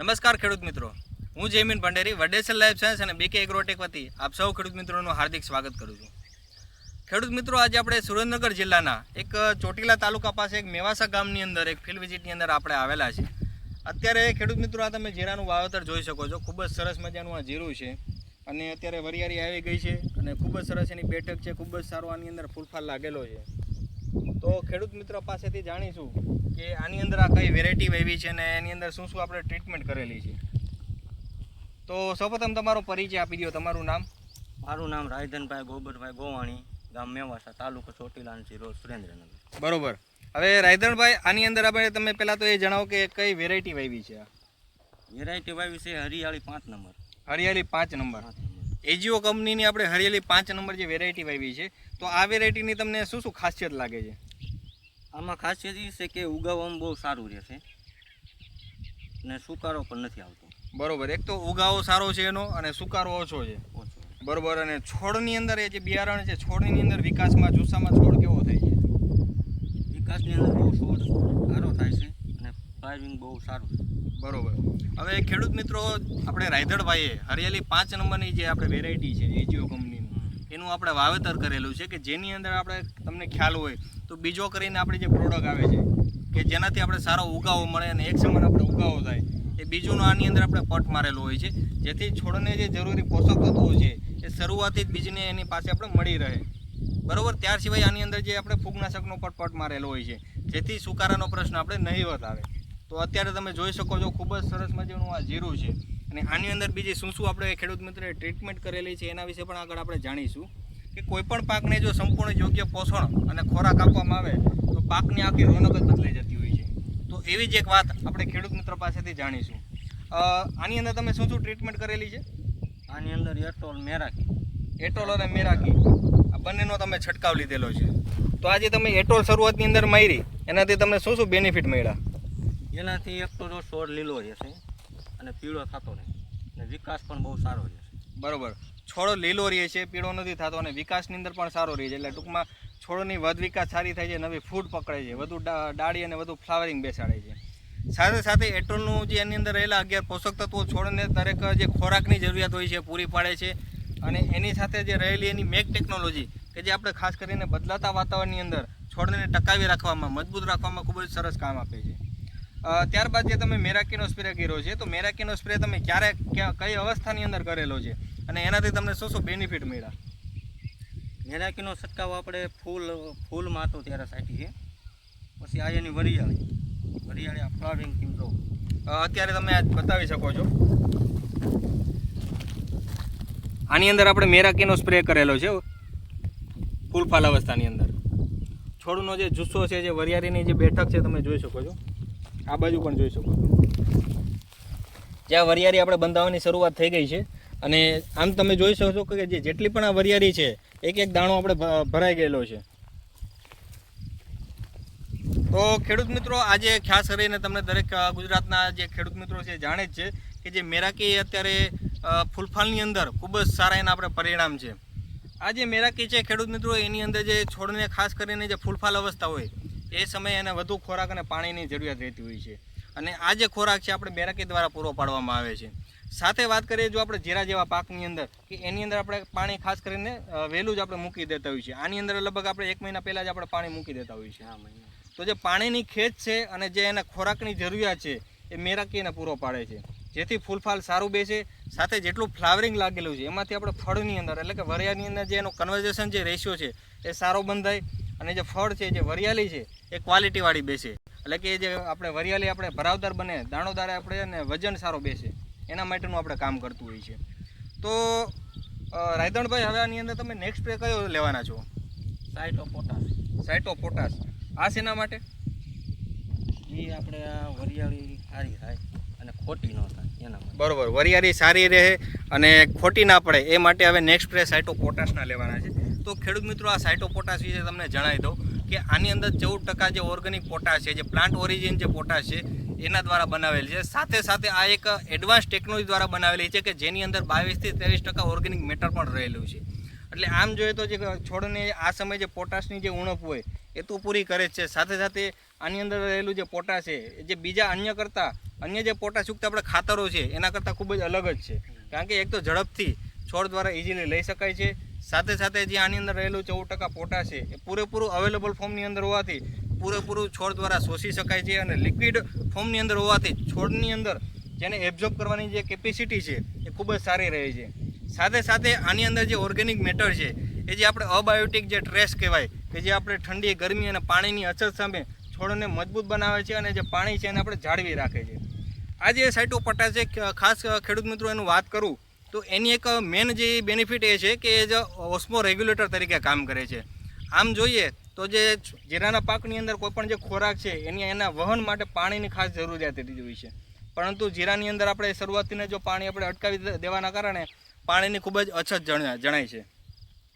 નમસ્કાર ખેડૂત મિત્રો. હું જયમીન ભંડેરી વડેસર લાઈફ સાયન્સ અને બીકે એગ્રોટેક વતી આપ સૌ ખેડૂત મિત્રોનું હાર્દિક સ્વાગત કરું છું. ખેડૂત મિત્રો, આજે આપણે સુરેન્દ્રનગર જિલ્લાના એક ચોટીલા તાલુકા પાસે એક મેવાસા ગામની અંદર, એક ફિલ્ડ વિઝિટની અંદર આપણે આવેલા છે અત્યારે ખેડૂત મિત્રો, આ તમે જીરાનું વાવેતર જોઈ શકો છો. ખૂબ જ સરસ મજાનું આ જીરું છે અને અત્યારે વરિયાળી આવી ગઈ છે અને ખૂબ જ સરસ એની બેઠક છે. ખૂબ જ સારો આની અંદર ફૂલફાલ લાગેલો છે. તો ખેડૂત મિત્રો પાસેથી જાણીશું કે આની અંદર આ કઈ વેરાયટી વાવી છે અને એની અંદર શું શું આપણે ટ્રીટમેન્ટ કરેલી છે? તો સૌપ્રથમ તમારો પરિચય આપી દો તમારું નામ? મારું નામ રાયધનભાઈ ગોબરભાઈ ગોવાણી ગામ મેવાસા તાલુકો ચોટીલા અને જિલ્લો સુરેન્દ્રનગર. બરોબર. હવે રાયધણભાઈ આની અંદર આપણે તમે પહેલાં તો એ જણાવો કે કઈ વેરાયટી વાવી છે આ? વેરાયટી વાવી છે હરિયાળી પાંચ નંબર. હરિયાળી પાંચ નંબર. પાંચ નંબર. એજીઓ કંપનીની આપણે હરિયાળી પાંચ નંબર જે વેરાયટી વાવી છે તો આ વેરાયટીની તમને શું શું ખાસિયત લાગે છે? આમાં ખાસિયત એ છે કે ઉગાવવામાં બહુ સારું રહેશે ને સુકારો પણ નથી આવતો. બરોબર એક તો ઉગાવો સારો છે એનો અને સુકારો ઓછો છે. બરોબર અને છોડની અંદર એ જે બિયારણ છે છોડની અંદર વિકાસમાં જુસ્સામાં છોડ કેવો થાય છે? વિકાસની અંદર બહુ છોડ સારો થાય છે અને ફ્લાવરિંગ બહુ સારું છે. બરોબર. હવે ખેડૂત મિત્રો આપણે રાયધડભાઈએ હરિયાળી પાંચ નંબરની જે આપણે વેરાયટી છે એજીઓ કંપનીનું એનું આપણે વાવેતર કરેલું છે કે જેની અંદર આપણે તમને ખ્યાલ હોય તો બીજો કરીને આપણી જે પ્રોડક્ટ આવે છે, કે જેનાથી આપણે સારો ઉગાવો મળે અને એક સમાન આપણે ઉગાવો થાય, એ બીજુંનો આની અંદર આપણે પટ મારેલો હોય છે. જેથી છોડને જે જરૂરી પોષક તત્વો છે, એ શરૂઆતથી જ બીજને એની પાસે આપણે મળી રહે. બરાબર? ત્યાર સિવાય આની અંદર જે આપણે ફૂગનાશકનો પટ પટ મારેલો હોય છે. જેથી સુકારાનો પ્રશ્ન આપણે નહીવત આવે. તો અત્યારે તમે જોઈ શકો છો, ખૂબ જ સરસ મજાનું આ જીરું છે. અને આની અંદર બીજી શું શું આપણે ખેડૂત મિત્રોએ ટ્રીટમેન્ટ કરેલી છે, એના વિશે પણ આગળ આપણે જાણીશું. કે કોઈ પણ પાકને જો સંપૂર્ણ યોગ્ય પોષણ અને ખોરાક આપવામાં આવે તો પાકની આખી રોનક જ બદલાઈ જતી હોય છે. તો એવી જ એક વાત આપણે ખેડૂત મિત્ર પાસેથી જાણીશું. આની અંદર તમે શું શું ટ્રીટમેન્ટ કરેલી છે? આની અંદર એટોલ મેરાકી. એટોલ અને મેરાકી. આ બંનેનો તમે છંટકાવ લીધેલો છે. તો આજે તમે એટોલ શરૂઆતની અંદર મારી એનાથી તમને શું શું બેનિફિટ મળ્યા? એનાથી એક તો જો છોડ લીલો રહેશે અને પીળો થતો નહીં અને વિકાસ પણ બહુ સારો રહેશે. બરોબર. છોડ લીલો રહે છે, પીળો નથી થતો અને વિકાસની અંદર પણ સારો રહે છે. એટલે ટૂંકમાં છોડની વધ વિકાસ સારી થાય છે, નવી ફૂડ પકડે છે, વધુ ડાળી અને વધુ ફ્લાવરિંગ બેસાડે છે. સાથે સાથે એટ્રોલનું જે એની અંદર રહેલા અગિયાર પોષક તત્વો છોડને દરેક જે ખોરાકની જરૂરિયાત હોય છે પૂરી પાડે છે. અને એની સાથે જે રહેલી એની મેક ટેકનોલોજી કે જે આપણે ખાસ કરીને બદલાતા વાતાવરણની અંદર છોડને ટકાવી રાખવામાં, મજબૂત રાખવામાં ખૂબ જ સરસ કામ આપે છે. ત્યારબાદ જે તમે મેરાકીનો સ્પ્રે કર્યો છે, તો મેરાકીનો સ્પ્રે તમે ક્યારે, ક્યાં- કઈ અવસ્થાની અંદર કરેલો છે? અને એનાથી તમને શું શું બેનિફિટ મળ્યા? મેરાકીનો છંટકાવ આપણે ફૂલ ફૂલમાં હતો ત્યારે સાચી છે પછી આ એની વરિયાળી. વરિયાળી આ ફ્લાવરિંગ જો અત્યારે તમે આ બતાવી શકો છો. આની અંદર આપણે મેરાકીનો સ્પ્રે કરેલો છે ફૂલફાલ અવસ્થાની અંદર. છોડનો જે જુસ્સો છે જે વરિયાળીની જે બેઠક છે તમે જોઈ શકો છો. આ બાજુ પણ જોઈ શકો છો. જ્યાં વરિયાળી આપણે બંધાવવાની શરૂઆત થઈ ગઈ છે અને આમ તમે જોઈ શકો છો કે જે જેટલી પણ આ વરિયાળી છે એક એક દાણો આપણે ભરાઈ ગયેલો છે. તો ખેડૂત મિત્રો, આજે ખાસ કરીને તમને દરેક ગુજરાતના જે ખેડૂત મિત્રો છે જાણે જ છે કે જે મેરાકી અત્યારે ફૂલફાલની અંદર ખૂબ જ સારા એના આપણે પરિણામ છે. આ જે મેરાકી છે ખેડૂત મિત્રો, એની અંદર જે છોડને ખાસ કરીને જે ફૂલફાલ અવસ્થા હોય, એ સમયે એને વધુ ખોરાક અને પાણીની જરૂરિયાત રહેતી હોય છે. અને આ જે ખોરાક છે, આપણે મેરાકી દ્વારા પૂરો પાડવામાં આવે છે. સાથે વાત કરીએ જો આપણે જીરા જેવા પાકની અંદર કે એની અંદર આપણે પાણી ખાસ કરીને વહેલું જ આપણે મૂકી દેતા હોઈએ છીએ. આની અંદર લગભગ આપણે એક મહિના પહેલાં જ આપણે પાણી મૂકી દેતા હોઈએ છીએ. તો જે પાણીની ખેત છે અને જે એના ખોરાકની જરૂરિયાત છે એ મેરાકીને પૂરો પાડે છે. જેથી ફૂલફાલ સારું બેસે સાથે જેટલું ફ્લાવરિંગ લાગેલું છે એમાંથી આપણે ફળની અંદર એટલે કે વરિયાળની અંદર જે એનો કન્વર્ઝેશન જે રેશિયો છે એ સારો બંધાય અને જે ફળ છે જે વરિયાળી છે એ ક્વોલિટીવાળી બેસે. એટલે કે જે આપણે વરિયાળી આપણે ભરાવદાર બને દાણોદાર આપણે અને વજન સારો બેસે. એના માટેનું આપણે કામ કરતું હોય છે. તો રાયદણભાઈ હવે આની અંદર તમે નેક્સ્ટ સ્પ્રે કયો લેવાના છો? સાઇટો પોટાશ સાઇટો પોટાશ આ શેના માટે? એ આપણે આ વરિયાળી સારી થાય અને ખોટી ન થાય એના માટે. બરોબર વરિયાળી સારી રહે અને ખોટી ના પડે એ માટે હવે નેક્સ્ટ સ્પ્રે સાઇટો પોટાશના લેવાના છે. તો ખેડૂત મિત્રો આ સાઇટો પોટાશ વિશે તમને જણાવી દઉં કે આની અંદર ચૌદ ટકા જે ઓર્ગેનિક પોટાશ છે જે પ્લાન્ટ ઓરિજિન જે પોટાશ છે એના દ્વારા બનાવેલી છે. સાથે સાથે આ એક એડવાન્સ ટેકનોલોજી દ્વારા બનાવેલી છે કે જેની અંદર બાવીસથી ત્રેવીસ ટકા ઓર્ગેનિક મેટર પણ રહેલું છે. એટલે આમ જોઈએ તો જે છોડને આ સમયે જે પોટાશની જે ઉણપ હોય, એ તો પૂરી કરે છે. સાથે સાથે આની અંદર રહેલું જે પોટાશ છે જે બીજા અન્ય કરતાં, અન્ય જે પોટાશયુક્ત આપણે ખાતરો છે, એના કરતાં ખૂબ જ અલગ જ છે. કારણ કે એક તો ઝડપથી છોડ દ્વારા ઇઝીલી લઈ શકાય છે. સાથે સાથે જે આની અંદર રહેલું ચૌદ ટકા પોટાશ છે, એ પૂરેપૂરું અવેલેબલ ફોર્મની અંદર હોવાથી પૂરેપૂરું છોડ દ્વારા શોષી શકાય છે અને લિક્વિડ ફોર્મની અંદર હોવાથી છોડની અંદર જેને એબ્ઝોર્બ કરવાની જે કેપેસિટી છે એ ખૂબ જ સારી રહે છે. સાથે સાથે આની અંદર જે ઓર્ગેનિક મેટર છે, એ જે આપણે અબાયોટિક જે ટ્રેસ કહેવાય, કે જે આપણે ઠંડી, ગરમી અને પાણીની અછત સામે છોડને મજબૂત બનાવે છે અને જે પાણી છે એને આપણે જાળવી રાખે છે. આ જે સાઇટોપટા છે ખાસ ખેડૂત મિત્રો એનું વાત કરું, તો એની એક મેન જે બેનિફિટ એ છે કે એ જ ઓસ્મો રેગ્યુલેટર તરીકે કામ કરે છે. આમ જોઈએ તો જે જીરાના પાકની અંદર કોઈ પણ જે ખોરાક છે એની એના વહન માટે પાણીની ખાસ જરૂરિયાત રહેતી હોય છે. પરંતુ જીરાની અંદર આપણે શરૂઆતથી જો પાણી આપણે અટકાવી દેવાના કારણે પાણીની ખૂબ જ અછત જણાય છે.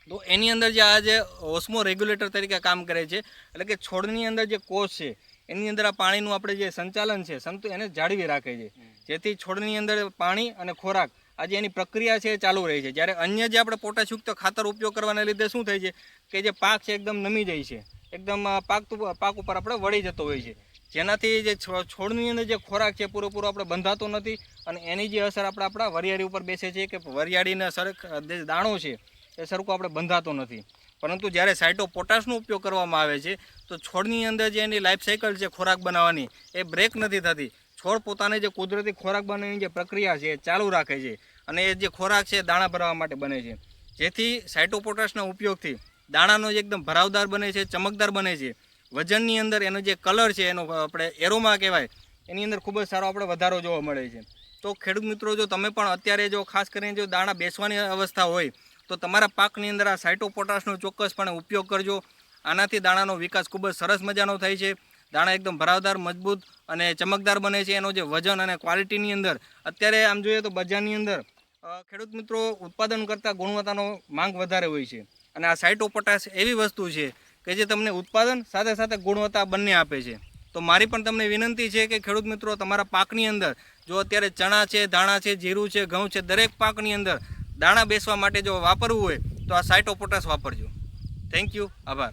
તો એની અંદર જે આ જે ઓસ્મો રેગ્યુલેટર તરીકે કામ કરે છે એટલે કે છોડની અંદર જે કોષ છે એની અંદર આ પાણીનું આપણે જે સંચાલન છે સંતુ એને જાળવી રાખે છે. જેથી છોડની અંદર પાણી અને ખોરાક આ જે એની પ્રક્રિયા છે એ ચાલુ રહે છે. જ્યારે અન્ય જે આપણે પોટાશયુક્ત ખાતર ઉપયોગ કરવાના લીધે શું થાય છે કે જે પાક છે એકદમ નમી જાય છે. એકદમ પાક પાક ઉપર આપણે વળી જતો હોય છે. જેનાથી જે છોડની અંદર જે ખોરાક છે પૂરેપૂરો આપણે બંધાતો નથી અને એની જે અસર આપણે, આપણા વરિયાળી ઉપર બેસે છે કે વરિયાળીના સરખ જે દાણો છે એ સરખો આપણે બંધાતો નથી. પરંતુ જ્યારે સાઇટો પોટાશનો ઉપયોગ કરવામાં આવે છે, તો છોડની અંદર જે એની લાઈફ સાયકલ છે ખોરાક બનાવવાની એ બ્રેક નથી થતી. છોડ પોતાને જે કુદરતી ખોરાક બનાવવાની જે પ્રક્રિયા છે એ ચાલુ રાખે છે. અને એ જે ખોરાક છે દાણા ભરવા માટે બને છે. જેથી સાઇટોપોટાશના ઉપયોગથી દાણાનો જે એકદમ ભરાવદાર બને છે, ચમકદાર બને છે. વજનની અંદર એનો જે કલર છે, એનો આપણે એરોમા કહેવાય, એની અંદર ખૂબ જ સારો આપણે વધારો જોવા મળે છે. તો ખેડૂત મિત્રો, જો તમે પણ અત્યારે જો ખાસ કરીને જો દાણા બેસવાની અવસ્થા હોય, તો તમારા પાકની અંદર આ સાઇટોપોટાશનો ચોક્કસપણે ઉપયોગ કરજો. આનાથી દાણાનો વિકાસ ખૂબ જ સરસ મજાનો થાય છે. દાણા એકદમ ભરાવદાર, મજબૂત અને ચમકદાર બને છે. એનો જે વજન અને ક્વોલિટીની અંદર, અત્યારે આમ જોઈએ તો બજારની અંદર ખેડૂત મિત્રો, ઉત્પાદન કરતાં ગુણવત્તાનો માંગ વધારે હોય છે. અને આ સાઇટોપોટાસ એવી વસ્તુ છે કે જે તમને ઉત્પાદન સાથે સાથે ગુણવત્તા બંને આપે છે. તો મારી પણ તમને વિનંતી છે કે ખેડૂત મિત્રો, તમારા પાકની અંદર જો અત્યારે ચણા છે, ધાણા છે, જીરું છે, ઘઉં છે, દરેક પાકની અંદર દાણા બેસવા માટે જો વાપરવું હોય, તો આ સાઇટોપોટાસ વાપરજો. થેન્ક યુ આભાર.